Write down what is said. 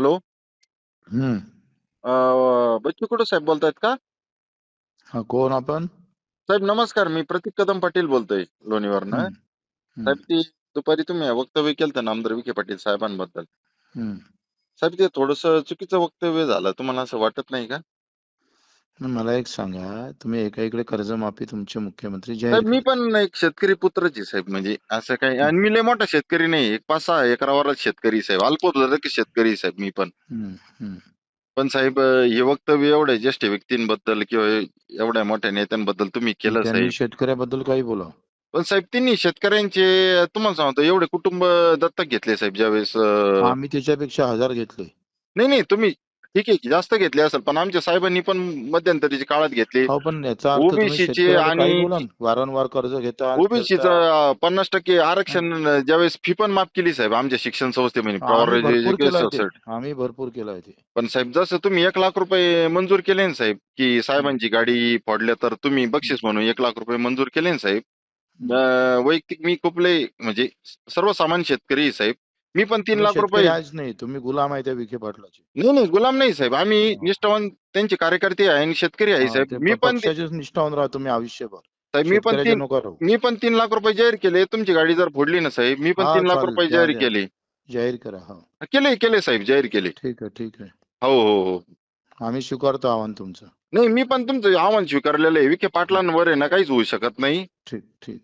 Hello? हम्म. बच्चू कडू साहेब बोलतायत का? हा कोण आपण? साहेब नमस्कार. मी प्रतीक कदम पाटील बोलतोय लोणीवरनं. हम्म, हम्म, साहेब ती दुपारी तुम्ही वक्तव्य केलं होतं नामदार विखे पाटील साहेबांबद्दल. हम्म. साहेब ते थोडस चुकीचं वक्तव्य झालं. तुम्हाला असं वाटत नाही का? मला एक सांगा. तुम्ही एका इकडे कर्जमाफी तुमचे मुख्यमंत्री जाहीर साहेब मी. पण एक शेतकरी पुत्रच आहे साहेब. म्हणजे असं काही आणि मी लय मोठा शेतकरी नाही. एक पाच सहा एकरावरच शेतकरी आहे, साहेब. अल्पभूधारक शेतकरी आहे, साहेब मी पण. हम्म, हम्म. पण साहेब हे वक्तव्य एवढ्या ज्येष्ठ व्यक्तींबद्दल किंवा एवढ्या मोठ्या नेत्यांबद्दल तुम्ही केलं त्यांनी साहेब. शेतकऱ्याबद्दल काही बोला. पण साहेब त्यांनी शेतकऱ्यांचे तुम्हाला सांगतो एवढे कुटुंब दत्तक घेतले साहेब ज्यावेळेस अं, आम्ही त्याच्यापेक्षा हजार घेतले. नाही नाही तुम्ही ठीक आहे की जास्त घेतले असेल पण आमच्या साहेबांनी पण मध्यंतरीच्या काळात घेतले. हो पण याचा अर्थ तुम्ही OBC चे शेतकऱ्याला काही आणि- बोला ना. वारंवार कर्ज घेता. ओबीसीच पन्नास टक्के आरक्षण ज्यावेळेस फी पण माफ केली साहेब आमच्या शिक्षण संस्थेमध्ये आम्ही पॉवर भरपूर केलं एज्युकेशन ते. आम्ही भरपूर केलं ते. पण साहेब जसं तुम्ही एक लाख रुपये मंजूर केले ना साहेब की साहेबांची गाडी फोडल्या तर तुम्ही बक्षीस म्हणून एक लाख रुपये मंजूर केले ना साहेब. अं, वैयक्तिक मी खूप लय म्हणजे सर्वसामान्य शेतकरी आहे, साहेब मी पण तीन लाख रुपये आहेच नाही तुम्ही गुलाम आहे त्या विखे पाटलाचे. नाही नाही गुलाम नाही साहेब. आम्ही. निष्ठावान त्यांचे कार्यकर्ते आहे आणि शेतकरी आहे साहेब. मी पण निष्ठावून राहा तुम्ही आयुष्यभर. साहेब मी पण तीन मी पण तीन लाख रुपये जाहीर केले. तुमची गाडी जर फोडली ना साहेब मी पण तीन लाख रुपये जाहीर. केले. जाहीर करा हा केले केले साहेब जाहीर केले. ठीक आहे ठीक आहे. हो हो हो. आम्ही स्वीकारतो आव्हान तुमचं. नाही मी पण तुमचं आव्हान स्वीकारलेलं आहे. विखे पाटलांवर आहे ना काहीच होऊ शकत नाही. ठीक ठीक.